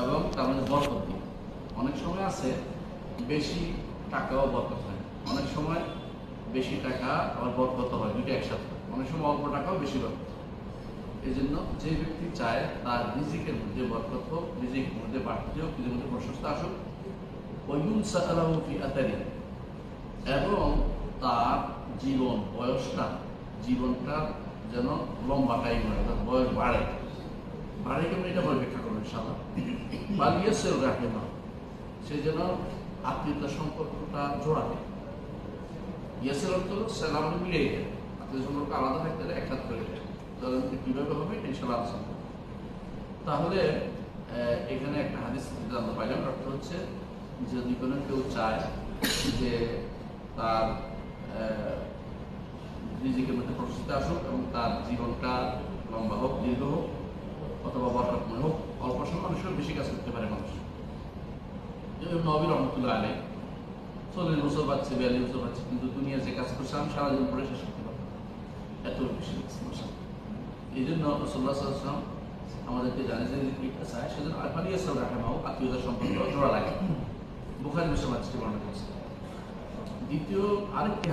এবং তার মধ্যে বরকত দিন অনেক সময় আছে বেশি টাকাও বরকত হয়। অনেক সময় বেশি টাকা আবার বরকত হয় দুটো একসাথে। অনেক সময় অল্প টাকাও বেশি বরকত এই জন্য যে ব্যক্তি চায় তার রিজিকের মধ্যে বরকত হোক রিজিকের মধ্যে বাড়তি হোক, নিজের মধ্যে প্রশস্ত আসুক ওয়ুন সাকালাহু ফি আতারি এবং তার জীবন, বয়সটা, জীবনটা যেন লম্বা টাইম হয়, অর্থাৎ বয়স বাড়ে। বাড়ে কেমন সাদা রাখে না আত্মীয়তা সম্পর্কটা ইয়াসের অর্থ মিলে আত্মীয় সম্পর্ক আলাদা থাকতে একসাথ করে কীভাবে হবে? আলোচনা তাহলে এখানে একটা হাদিস জানতে পাইলাম, অর্থ হচ্ছে যদি কোনো কেউ চায় যে তার রিজিকের মধ্যে প্রশস্তি আসুক এবং তার জীবনটা লম্বা হোক, দীর্ঘ হোক অথবা বরকতময় হোক অল্প সময় অনেক সময় বেশি কাজ করতে পারে মানুষ যেমন নবী রহমতুল্লাহ আলাই চল্লিশ বছর পাচ্ছে বিয়াল্লিশ বছর পাচ্ছে কিন্তু দুনিয়া যে কাজ করছে, আমি সারাদিন পরে শেষ করতে এত বেশি এই জন্য আমাদেরকে জানে যে চায় সেজন্য রাখা মাও আত্মীয়তার সম্পর্ক জোড়া লাগে। বুখারি মুসলমান বর্ণনা করেছে। দ্বিতীয় আরেকটি